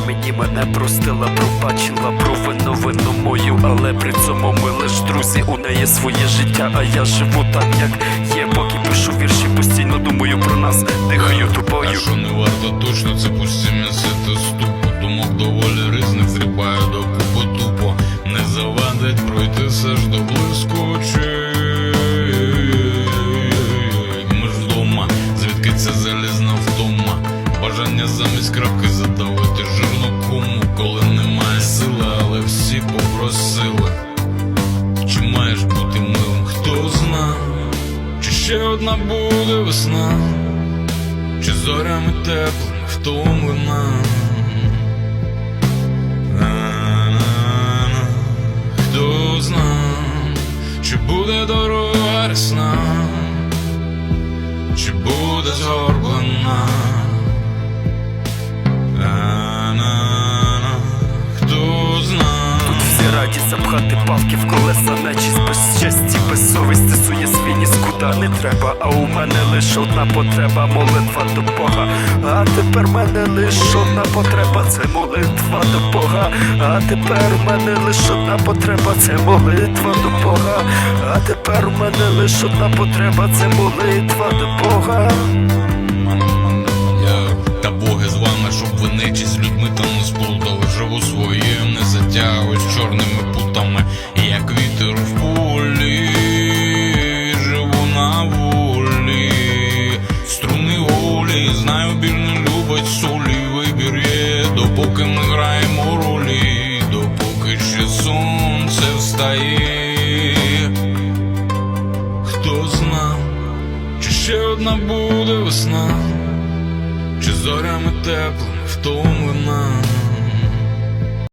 на мені мене простила, пробачила про вину мою, але при цьому ми лиш друзі, у неї своє життя, а я живу так, як є, поки пишу вірші, постійно думаю про нас, дихаю А тупою. що не варто точно, це пусті місити ступу Думок доволі різних зрібаю до купу тупо. Не завадить пройтися ж до блискучий Ми ж дома, звідки ця залізна втома? Бажання замість крапки задавити жирну попросили Чи маєш бути милим, хто зна Чи ще одна буде весна чи зорями теплими втомлена. Хто зна, чи буде дорога рясна, чи буде згорблена запхати палки в колеса, нечість без честі, без совісті, сує свініс куди не треба. А у мене лише одна потреба, молитва до Бога. А тепер мене лише одна потреба, це молитва до Бога. А тепер у мене лише одна потреба, це молитва до Бога. А тепер у мене лише одна потреба, це молитва до Бога. Та боги з вами, щоб ви з людьми там не сплутали. Живу своїм, не затягуюсь чорними путами, як вітер в полі, живу на волі, струни голі, знаю, біль не любить солі, вибір є, допоки ми граємо ролі, допоки ще сонце встає. Хто зна, чи ще одна буде весна, чи зорями теплими